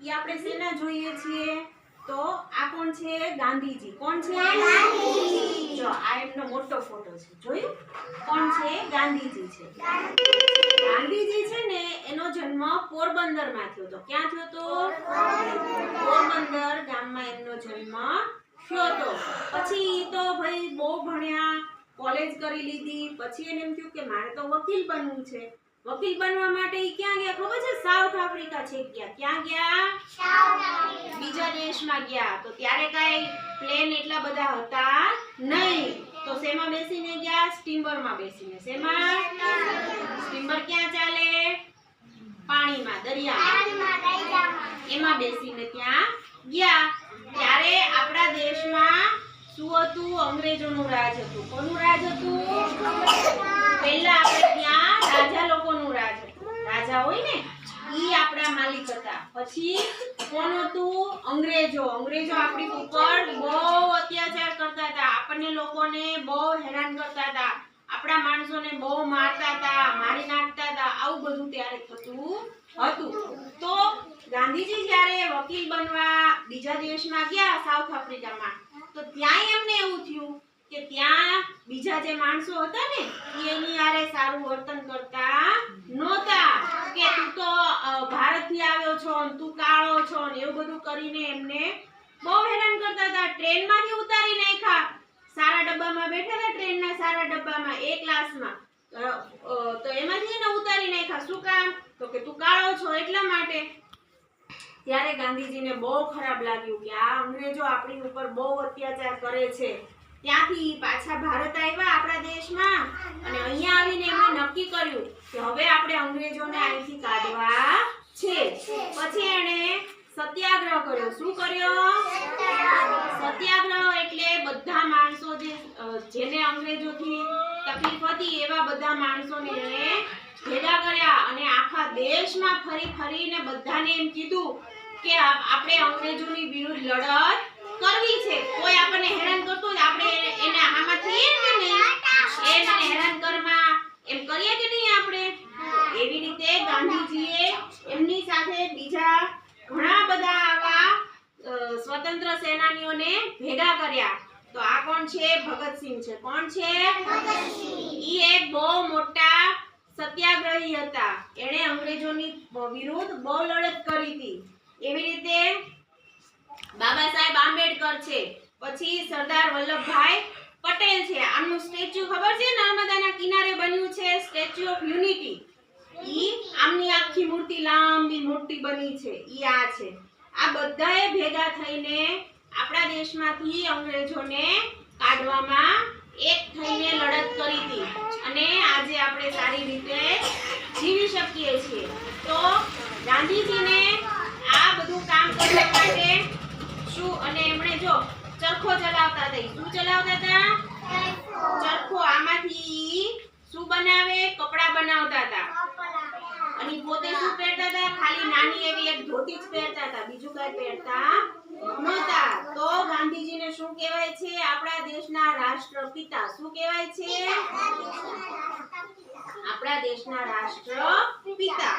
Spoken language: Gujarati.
ઈ આપણે શેના જોઈએ છીએ? તો આ કોણ છે? ગાંધીજી. કોણ છે? જો આ એમનો મોટો ફોટો છે. જોયું? કોણ છે? ગાંધીજી છે. ગાંધીજી છે ને એનો જન્મ પોરબંદરમાં થયો હતો. ક્યાં થયો હતો? પોરબંદર ગામમાં એમનો જન્મ થયો હતો. પછી તો ભાઈ બહુ ભણ્યા કોલેજ કરી લીધી. પછી એને એમ થયું કે મારે તો વકીલ બનવું છે. વકીલ બનવા માટે ઈ ક્યાં ગયા? ખબર છે? સાઉથ આફ્રિકા છે ગયા ક્યાં ગયા? બીજા દેશમાં ગયા. તો ત્યારે કાંઈ પ્લેન એટલા બધા હતા નહીં. તો શેમાં બેસીને ગયા? સ્ટીમરમાં બેસીને. શેમાં? સ્ટીમર ક્યાં ચાલે? પાણીમાં દરિયામાં. એમાં બેસીને ત્યાં ગયા. ત્યારે આપણા દેશમાં શું હતું? અંગ્રેજોનું રાજ હતું. કોનું રાજ હતું? પહેલા આપણે ત્યાં રાજા લોકોનું રાજ રાજા હોય ને, ઈ આપણા માલિક હતા. પછી કોણ હતું? અંગ્રેજો. અંગ્રેજો આપણી ઉપર બહુ અત્યાચાર કરતા હતા. આપણને લોકોને બહુ હેરાન કરતા હતા. આપણા માણસોને બહુ મારતા હતા, મારી નાખતા હતા. આવું બધું ત્યારે થતું હતું. તો ગાંધીજી જ્યારે વકીલ બનવા બીજા દેશમાં ગયા સાઉથ આફ્રિકામાં, તો ત્યાં એમને એવું થયું કે ત્યાં બીજા જે માણસો હતા ને, એની આરે સારું વર્તન કરતા નહોતા. કે તું તો ભારતથી આવ્યો છો તું કાળો છો ને, એવું બધું કરીને એમને બહુ હેરાન કરતા હતા. ટ્રેનમાંથી ઉતારી નાખ્યા. સારા ડબ્બામાં બેઠા હતા ટ્રેનના સારા ડબ્બામાં, એ ક્લાસમાં. તો એમાંથી એને ઉતારી નાખ્યા. શું કામ? તો કે તું કાળો છો એટલા માટે. ત્યારે ગાંધીજીને બહુ ખરાબ લાગ્યું કે આ અંગ્રેજો આપણી ઉપર બહુ અત્યાચાર કરે છે. ત્યાંથી પાછા ભારત આવ્યા આપણા દેશમાં અને અહીંયા આવીને એમણે નક્કી કર્યું કે હવે આપણે અંગ્રેજોને અહીંથી કાઢવા છે. પછી એણે સત્યાગ્રહ કર્યો. શું કર્યો? સત્યાગ્રહ એટલે બધા માણસો જે જેને અંગ્રેજોથી તકલીફ હતી એવા બધા માણસોને એણે ભેગા કર્યા અને આખા દેશમાં ફરી ફરીને બધાને એમ કીધું કે આપણે અંગ્રેજોની વિરુદ્ધ લડત કરવી છે. કોઈ આપણને હેરાન કરતું હોય આપણે એને- આમાંથી કે નહીં? એને હેરાન કરવા એમ કરીએ કે નહીં આપણે? એવી રીતે ગાંધીજીએ એમની સાથે બીજા ઘણા બધા આવા સ્વતંત્ર સેનાનીઓને ભેગા કર્યા. તો આ કોણ છે? ભગતસિંહ છે. કોણ છે? ઈ એક બહુ મોટા સત્યાગ્રહી હતા. એણે અંગ્રેજોની વિરુદ્ધ બહુ લડત કરી હતી. એવી રીતે બાબા સાહેબ આંબેડકર છે. પછી સરદાર વલ્લભભાઈ પટેલ છે. આમનું સ્ટેચ્યુ ખબર છે? નર્મદાના કિનારે બન્યું છે સ્ટેચ્યુ ઓફ યુનિટી. ઈ આમની આખી મૂર્તિ લાંબી મૂર્તિ બની છે. ઈ આ છે. આ બધાએ ભેગા થઈને આપણા દેશમાંથી અંગ્રેજોને કાઢવામાં એક થઈને લડત કરી હતી. અને આજે આપણે સારી રીતે જીવી શકીએ છીએ. તો ગાંધીજીને આ બધું કામ કરવા માટે શું અને એમણે જો ચરખો ચલાવતા હતા. શું ચલાવતા હતા? ચરખો. આમાંથી શું બનાવે? કપડા બનાવતા હતા. અને પોતે શું પહેરતા હતા? ખાલી નાની એવી એક ધોતી જ પહેરતા હતા. બીજું કઈ પહેરતા નહોતા. તો ગાંધીજીને શું કહેવાય છે? આપણા દેશના રાષ્ટ્રપિતા. શું કહેવાય છે? આપણા દેશના રાષ્ટ્રપિતા.